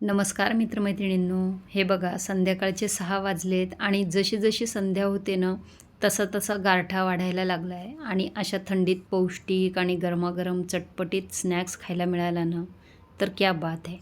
नमस्कार मित्रमैत्रिणींनो. हे बघा संध्याकाळचे सहा वाजलेत आणि जशी जशी संध्या होते ना तसा तसा गारठा वाढायला लागला आहे आणि अशा थंडीत पौष्टिक आणि गरमागरम चटपटीत स्नॅक्स खायला मिळाला ना तर क्या बात आहे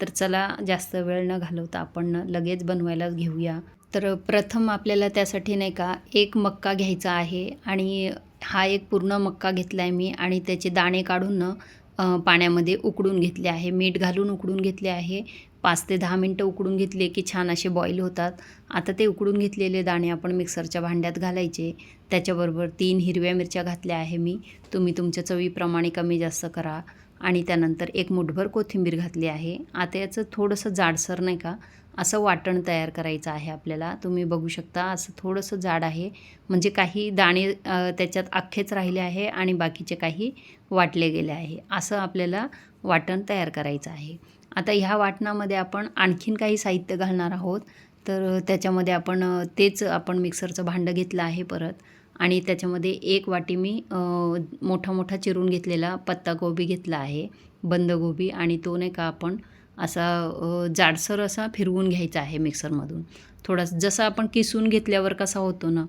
तर चला जास्त वेळ न घालवता आपण लगेच बनवायला घेऊया. तर प्रथम आपल्याला त्यासाठी नाही का एक मक्का घ्यायचा आहे आणि हा एक पूर्ण मक्का घेतला आहे मी आणि त्याचे दाणे काढून ना पाण्यामध्ये उकडून घेतले आहे. मीठ घालून उकडून घेतले आहे. पाच ते दहा मिनटं उकडून घेतले की छान असे बॉईल होतात. आता ते उकडून घेतलेले दाणे आपण मिक्सरच्या भांड्यात घालायचे. त्याच्याबरोबर तीन हिरव्या मिरच्या घातल्या आहे मी. तुम्ही तुमच्या चवीप्रमाणे कमी जास्त करा. आणि त्यानंतर एक मुठभर कोथिंबीर घातली आहे. आता याचं थोडंसं जाडसर नाही का असं वाटण तयार करायचं आहे आपल्याला. तुम्ही बघू शकता असं थोडंसं जाड आहे. म्हणजे काही दाणे त्याच्यात अख्खेच राहिले आहे आणि बाकीचे काही वाटले गेले आहे. असं आपल्याला वाटण तयार करायचं आहे. आता ह्या वाटणामध्ये आपण आणखीन काही साहित्य घालणार आहोत. तर त्याच्यामध्ये आपण तेच आपण मिक्सरचं भांडं घेतलं आहे परत. आणि त्याच्यामध्ये एक वाटी मी मोठा मोठा चिरून घेतलेला पत्तागोबी घेतला आहे बंदगोबी आणि तो नाही का आपण असा जाडसर असा फिरवून घ्यायचा आहे मिक्सरमधून. थोडासा जसं आपण किसून घेतल्यावर कसा होतो ना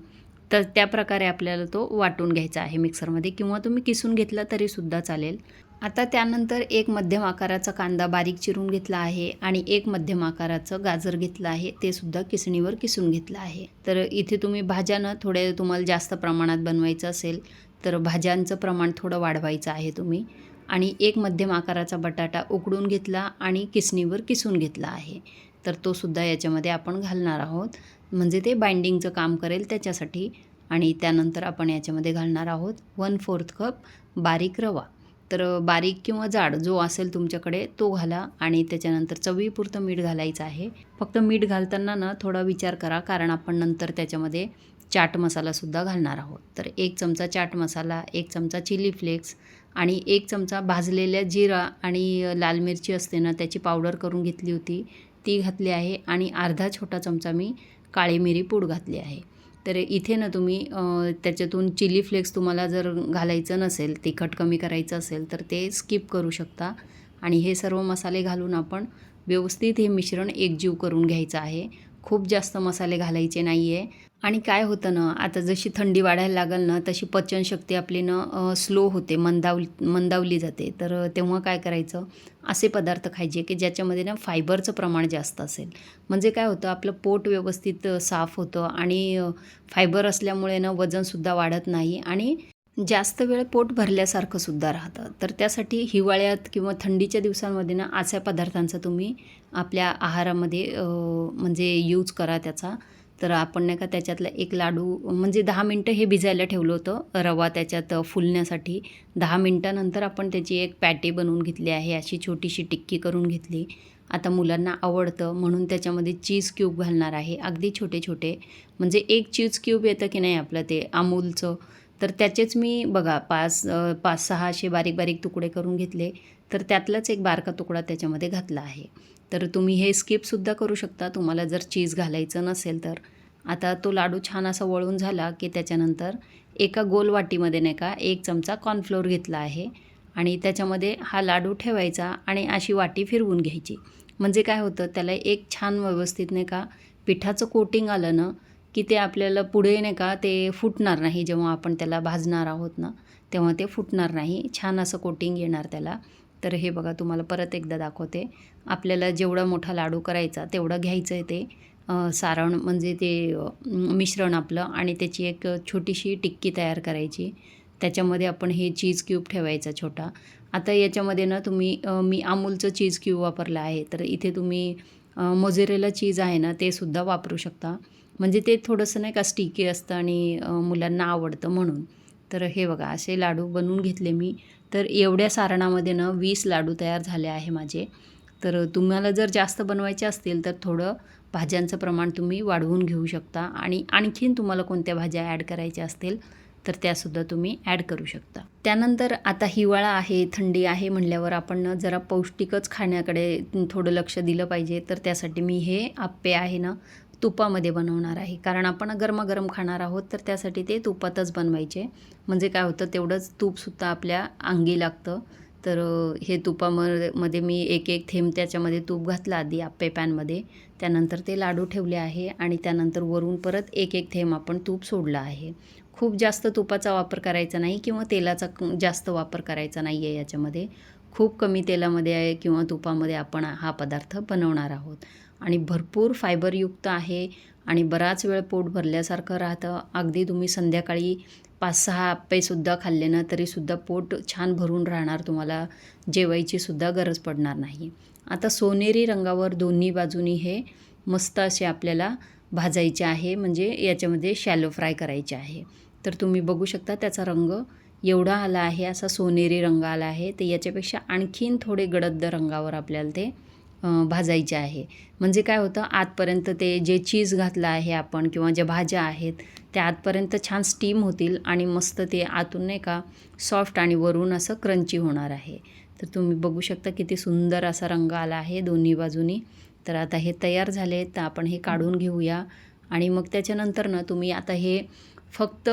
तर त्या प्रकारे आपल्याला तो वाटून घ्यायचा आहे मिक्सरमध्ये किंवा तुम्ही किसून घेतला तरीसुद्धा चालेल. आता त्यानंतर एक मध्यम आकाराचा कांदा बारीक चिरून घेतला आहे आणि एक मध्यम आकाराचं गाजर घेतलं आहे. ते सुद्धा किसणीवर किसून घेतलं आहे. तर इथे तुम्ही भाज्यानं थोडे तुम्हाला जास्त प्रमाणात बनवायचं असेल तर भाज्यांचं प्रमाण थोडं वाढवायचं आहे तुम्ही. आणि एक मध्यम आकाराचा बटाटा उकडून घेतला आणि किसणीवर किसून घेतला आहे. तर तो सुद्धा याच्यामध्ये आपण घालणार आहोत. म्हणजे ते बाइंडिंगचं काम करेल त्याच्यासाठी. आणि त्यानंतर आपण याच्यामध्ये घालणार आहोत वन फोर्थ कप बारीक रवा. तर बारीक किंवा जाड जो असेल तुमच्याकडे तो घाला आणि त्याच्यानंतर चवीपुरतं मीठ घालायचं आहे. फक्त मीठ घालताना ना थोडा विचार करा कारण आपण नंतर त्याच्यामध्ये चाट मसालासुद्धा घालणार आहोत. तर एक चमचा चाट मसाला एक चमचा चिली फ्लेक्स आणि एक चमचा भाजलेल्या जिरा आणि लाल मिरची असते ना त्याची पावडर करून घेतली होती ती घातली आहे आणि अर्धा छोटा चमचा मी काळी मिरी पूड घातली आहे. तर इथे ना तुम्ही त्याच्यातून चिली फ्लेक्स तुम्हाला जर घालायचं नसेल तिखट कमी करायचं असेल तर ते स्किप करू शकता. आणि हे सर्व मसाले घालून आपण व्यवस्थित हे मिश्रण एकजीव करून घ्यायचं आहे. खूप जास्त मसाले घालायचे नाही आहे आणि काय होतं ना आता जशी थंडी वाढायला लागेल ना तशी पचनशक्ती आपली ना स्लो होते मंदाव मंदावली जाते. तर तेव्हा काय करायचं असे पदार्थ खायचे की ज्याच्यामध्ये ना फायबरचं प्रमाण जास्त असेल. म्हणजे काय होतं आपलं पोट व्यवस्थित साफ होतं आणि फायबर असल्यामुळे ना वजनसुद्धा वाढत नाही आणि जास्त वेळ पोट भरल्यासारखं सुद्धा राहतं. तर त्यासाठी हिवाळ्यात किंवा थंडीच्या दिवसांमध्ये ना अशा पदार्थांचा तुम्ही आपल्या आहारामध्ये म्हणजे यूज करा त्याचा. तर आपण नाही का त्याच्यातला एक लाडू म्हणजे दहा मिनटं हे भिजायला ठेवलं होतं रवा त्याच्यात फुलण्यासाठी. दहा मिनटानंतर आपण त्याची एक पॅटी बनवून घेतली आहे अशी छोटीशी टिक्की करून घेतली. आता मुलांना आवडतं म्हणून त्याच्यामध्ये चीज क्यूब घालणार आहे. अगदी छोटे छोटे म्हणजे एक चीज क्यूब येतं की नाही आपलं ते? अमूलचं. तर त्याचेच मी बघा पाच पाच सहा असे बारीक बारीक तुकडे करून घेतले. तर त्यातलाच एक बारका तुकडा त्याच्यामध्ये घातला आहे. तर तुम्ही हे स्किपसुद्धा करू शकता. तुम्हाला जर चीज घालायचं नसेल तर. आता तो लाडू छान असा वळून झाला की त्याच्यानंतर एका गोल वाटीमध्ये नाही का एक चमचा कॉर्नफ्लोअर घेतला आहे. आणि त्याच्यामध्ये हा लाडू ठेवायचा आणि अशी वाटी फिरवून घ्यायची. म्हणजे काय होतं त्याला एक छान व्यवस्थित नाही का पिठाचं कोटिंग आलं ना की ते आपल्याला पुढे नाही का ते फुटणार नाही जेव्हा आपण त्याला भाजणार आहोत ना तेव्हा ते फुटणार नाही. छान असं कोटिंग येणार त्याला. तर हे बघा तुम्हाला परत एकदा दाखवते. आपल्याला जेवढा मोठा लाडू करायचा तेवढं घ्यायचं आहे ते सारण म्हणजे ते मिश्रण आपलं आणि त्याची एक छोटीशी टिक्की तयार करायची. त्याच्यामध्ये आपण हे चीज क्यूब ठेवायचा छोटा. आता याच्यामध्ये ना तुम्ही मी अमूलचं चीज क्यूब वापरलं आहे. तर इथे तुम्ही मोझेरेला चीज आहे ना ते सुद्धा वापरू शकता. म्हणजे ते थोडंसं नाही का स्टिकी असतं आणि मुलांना आवडतं म्हणून. तर हे बघा असे लाडू बनवून घेतले मी. तर एवढ्या सारणामध्ये ना वीस लाडू तयार झाले आहे माझे. तर तुम्हाला जर जास्त बनवायचे असतील तर थोडं भाज्यांचं प्रमाण तुम्ही वाढवून घेऊ शकता. आणि आणखीन तुम्हाला कोणत्या भाज्या ॲड करायच्या असतील तर त्यासुद्धा तुम्ही ॲड करू शकता. त्यानंतर आता हिवाळा आहे थंडी आहे म्हणल्यावर आपण जरा पौष्टिकच खाण्याकडे थोडं लक्ष दिलं पाहिजे. तर त्यासाठी मी हे आप्पे आहे ना तुपामध्ये बनवणार आहे. कारण आपण गरमागरम खाणार आहोत तर त्यासाठी ते तुपातच बनवायचे. म्हणजे काय होतं तेवढंच तूपसुद्धा आपल्या अंगी लागतं. तर हे तुपामध्ये मध्ये मी एक एक थेंब त्याच्यामध्ये तूप घातलं आधी आप्पे पॅनमध्ये. त्यानंतर ते लाडू ठेवले आहे आणि त्यानंतर वरून परत एक एक थेंब आपण तूप सोडलं आहे. खूप जास्त तुपाचा वापर करायचा नाही किंवा तेलाचा क- जास्त वापर करायचा नाही आहे याच्यामध्ये. खूप कमी तेलामध्ये आहे किंवा तुपामध्ये आपण हा पदार्थ बनवणार आहोत. आणि भरपूर फायबरयुक्त आहे आणि बराच वेळ पोट भरल्यासारखं राहतं. अगदी तुम्ही संध्याकाळी पाच सहा आप्पेसुद्धा खाल्ले ना तरीसुद्धा पोट छान भरून राहणार. तुम्हाला जेवायचीसुद्धा गरज पडणार नाही. आता सोनेरी रंगावर दोन्ही बाजूनी हे मस्त असे आपल्याला भाजायचे आहे. म्हणजे याच्यामध्ये शॅलो फ्राय करायचे आहे. तर तुम्ही बघू शकता त्याचा रंग एवढा आला आहे असा सोनेरी रंग आला आहे. तर याच्यापेक्षा आणखीन थोडे गडद रंगावर आपल्याला ते भाजायचे आहे. म्हणजे काय होतं आतपर्यंत ते जे चीज घातलं आहे आपण किंवा ज्या भाज्या आहेत त्या आतपर्यंत छान स्टीम होतील आणि मस्त ते आतून नाही का सॉफ्ट आणि वरून असं क्रंची होणार आहे. तर तुम्ही बघू शकता किती सुंदर असा रंग आला आहे दोन्ही बाजूनी. तर आता हे तयार झाले तर आपण हे काढून घेऊया. आणि मग त्याच्यानंतर ना तुम्ही आता हे फक्त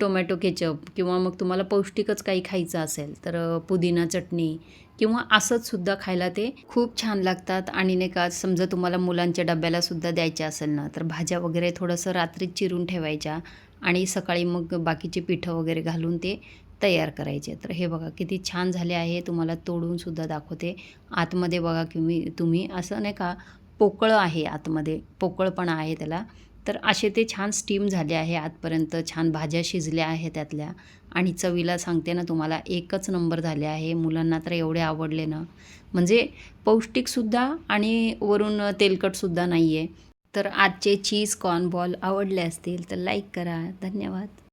टोमॅटो केचप किंवा मग तुम्हाला पौष्टिकच काही खायचं असेल तर पुदिना चटणी किंवा असंचसुद्धा खायला ते खूप छान लागतात. आणि नाही का समजा तुम्हाला मुलांच्या डब्याला सुद्धा द्यायच्या असेल ना तर भाज्या वगैरे थोडंसं रात्रीत चिरून ठेवायच्या आणि सकाळी मग बाकीचे पिठं वगैरे घालून ते तयार करायचे. तर हे बघा किती छान झाले आहे. तुम्हाला तोडूनसुद्धा दाखवते. आतमध्ये बघा तुम्ही तुम्ही असं नाही का पोकळं आहे आतमध्ये. पोकळपणा आहे त्याला. तर असे ते छान स्टीम झाले आहे आजपर्यंत छान भाज्या शिजल्या आहेत त्यातल्या. आणि चवीला सांगते ना तुम्हाला एकच नंबर झाले आहे. मुलांना तर एवढे आवडले ना. म्हणजे पौष्टिकसुद्धा आणि वरून तेलकटसुद्धा नाही आहे तर आजचे चीज कॉर्न बॉल आवडले असतील तर लाईक करा. धन्यवाद.